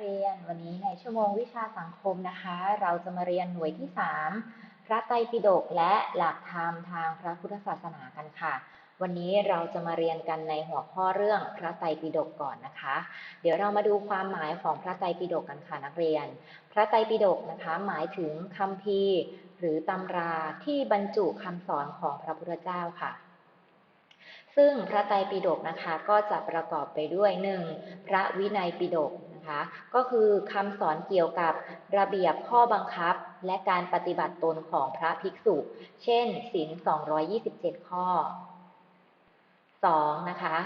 เรียน วันนี้ในชั่วโมงวิชาสังคมนะคะ เราจะมาเรียนหน่วยที่ 3 พระไตรปิฎกและหลักธรรมทางพระพุทธศาสนากันค่ะ วันนี้เราจะมาเรียนกันในหัวข้อเรื่องพระไตรปิฎกก่อนนะคะ เดี๋ยวเรามาดูความหมายของพระไตรปิฎกกันค่ะนักเรียน พระไตรปิฎกนะคะหมายถึงคำพีร์ หรือตำราที่บรรจุคำสอนของพระพุทธเจ้าค่ะซึ่งพระไตรปิฎกนะคะก็จะประกอบไปด้วย 1. พระวินัยปิฎก ก็คือคำสอนเกี่ยวกับระเบียบข้อบังคับ และการปฏิบัติตนของพระภิกษุ เช่นศีล227 ข้อ 2. นะคะ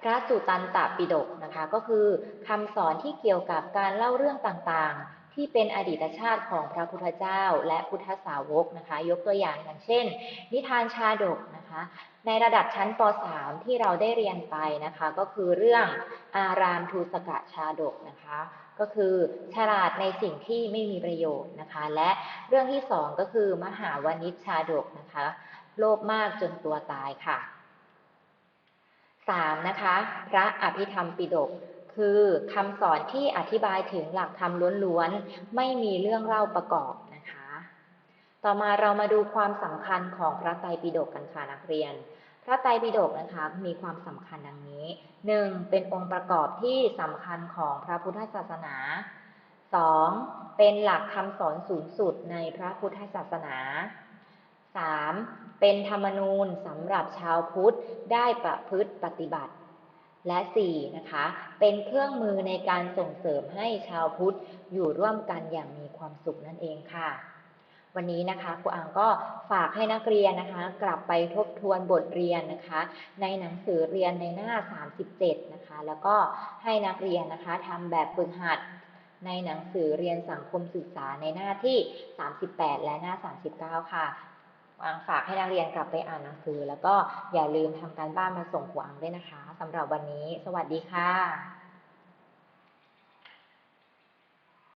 พระสุตันตปิฎกนะคะก็คือคำสอนที่เกี่ยวกับการเล่าเรื่องต่างๆ ที่เป็นอดีตชาติของพระพุทธเจ้าและพุทธสาวกนะคะ ยกตัวอย่างอย่างเช่น นิทานชาดกนะคะ ในระดับชั้นป .3 ที่เราได้เรียนไปนะคะ ก็คือเรื่องอารามทูสกะชาดกนะคะ ก็คือฉลาดในสิ่งที่ไม่มีประโยชน์นะคะ และเรื่องที่สองก็คือมหาวณิชชาดกนะคะ โลภมากจนตัวตายค่ะ 3. นะคะ พระอภิธรรมปิฎก คือคำสอนที่อธิบายถึงหลักธรรมล้วนๆ ไม่มีเรื่องเล่าประกอบนะคะ ต่อมาเรามาดูความสำคัญของพระไตรปิฎกกันค่ะนักเรียน พระไตรปิฎกนะคะมีความสำคัญดังนี้ 1. เป็นองค์ประกอบที่สำคัญของพระพุทธศาสนา 2. เป็นหลักคำสอนสูงสุดในพระพุทธศาสนา 3. เป็นธรรมนูญสำหรับชาวพุทธได้ประพฤติปฏิบัติ และ 4 นะคะ เป็นเครื่องมือในการส่งเสริมให้ชาวพุทธอยู่ร่วมกันอย่างมีความสุขนั่นเองค่ะ วันนี้นะคะครูอังก็ฝากให้นักเรียนนะคะ กลับไปทบทวนบทเรียนนะคะ ในหนังสือเรียนในหน้า 37 นะคะ แล้วก็ให้นักเรียนนะคะทำแบบฝึกหัดในหนังสือเรียนสังคมศึกษาในหน้าที่ 38 และหน้า 39 ค่ะ วางฝากให้นักเรียนกลับไปอ่านหนังสือ แล้วก็อย่าลืมทำการบ้านมาส่งครูอังด้วยนะคะสำหรับวันนี้ สวัสดีค่ะ